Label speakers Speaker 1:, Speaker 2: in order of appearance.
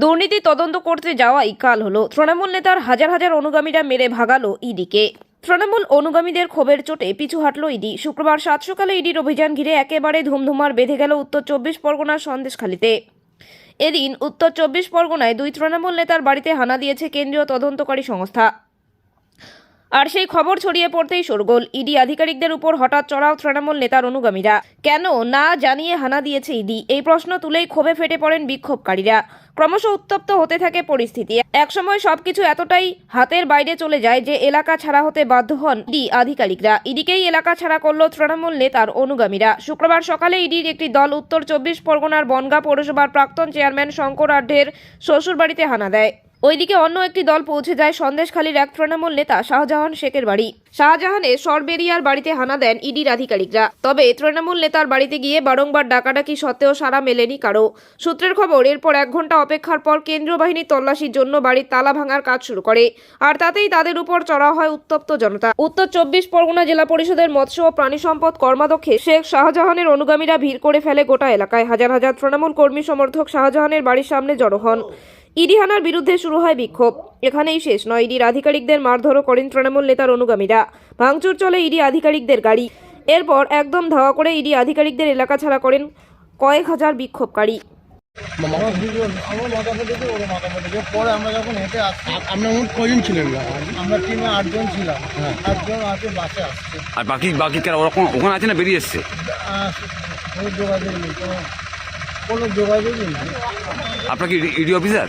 Speaker 1: দুর্নীতি তদন্ত করতে যাওয়াই কাল হলো। তৃণমূল নেতার হাজার হাজার অনুগামীরা মেরে ভাগালো ইডিকে। তৃণমূল অনুগামীদের ক্ষোভের চোটে পিছু হাঁটল ইডি। শুক্রবার সাত সকালে ইডির অভিযান ঘিরে একেবারে ধুমধুমার বেঁধে গেল উত্তর চব্বিশ পরগনার সন্দেশখালিতে। এদিন উত্তর চব্বিশ পরগনায় দুই তৃণমূল নেতার বাড়িতে হানা দিয়েছে কেন্দ্রীয় তদন্তকারী সংস্থা। আর সেই খবর ছড়িয়ে পড়তেই শোরগোল। ইডি আধিকারিকদের উপর হঠাৎ চড়াও তৃণমূল নেতার অনুগামীরা। কেন? না জানিয়ে হানা দিয়েছে ইডি। এই প্রশ্ন তুলেই ক্ষোভে ফেটে পড়েন বিক্ষোভকারীরা। ক্রমশ উত্তপ্ত হতে থাকে পরিস্থিতি। একসময় সবকিছু এতটাই হাতের বাইরে চলে যায় যে এলাকা ছাড়া হতে বাধ্য হন ইডি আধিকারিকরা। ইডিকেই এলাকা ছাড়া করল তৃণমূল নেতার অনুগামীরা। শুক্রবার সকালে ইডির একটি দল উত্তর চব্বিশ পরগনার বনগা পৌরসভার প্রাক্তন চেয়ারম্যান শঙ্কর আঢ্যের শ্বশুরবাড়িতে হানা দেয়। ওইদিকে অন্য একটি দল পৌঁছে যায় সন্দেশখালীর এক তৃণমূল নেতা, শাহজাহান শেখের বাড়ি। শাহজাহানের সরবেরিয়ার বাড়িতে হানা দেন ইডির আধিকারিকরা। তবে তৃণমূল নেতার বাড়িতে গিয়ে বারংবার ডাকাডাকি সত্ত্বেও সারা মেলেনি কারও সূত্রের খবর, এরপর এক ঘণ্টা অপেক্ষার পর কেন্দ্রীয় বাহিনী তল্লাশির জন্য বাড়ির তালা ভাঙার কাজ শুরু করে। আর তাতেই তাদের উপর চড়া হয় উত্তপ্ত জনতা। উত্তর চব্বিশ পরগনা জেলা পরিষদের মৎস্য ও প্রাণী সম্পদ কর্মাধ্যক্ষে শেখ শাহজাহানের অনুগামীরা ভিড় করে ফেলে গোটা এলাকায়। হাজার হাজার তৃণমূল কর্মী সমর্থক শাহজাহানের বাড়ির সামনে জড়ো হন। ইডি হানার বিরুদ্ধে শুরু হয় বিক্ষোভ। এখানেই শেষ নয় ইডির আধিকারিকদের মারধরও করেন তৃণমূল নেতার অনুগামীরা। ভাঙচুর চলে ইডি আধিকারিকদের গাড়ি। এরপর একদম ধাওয়া করে ইডি আধিকারিকদের এলাকা ছাড়া করেন কয়েক হাজার বিক্ষোভকারী।
Speaker 2: আমার দুজন আমার মাথা ফেটেছে ওর মাথা ফেটেছে পরে আমরা যখন হেঁটে আসছি
Speaker 3: আপনার মোট কজন ছিলেন?
Speaker 2: আমরা টিমে আটজন ছিলাম। আটজন আছে বাসে আসছে।
Speaker 4: আর বাকি বাকি ওরকম ওখানে আছে না বেরিয়ে এসছে?
Speaker 2: যোগাযোগ নেই কোনো কোনো যোগাযোগই নেই।
Speaker 4: আপনার কি ইডি অফিসার?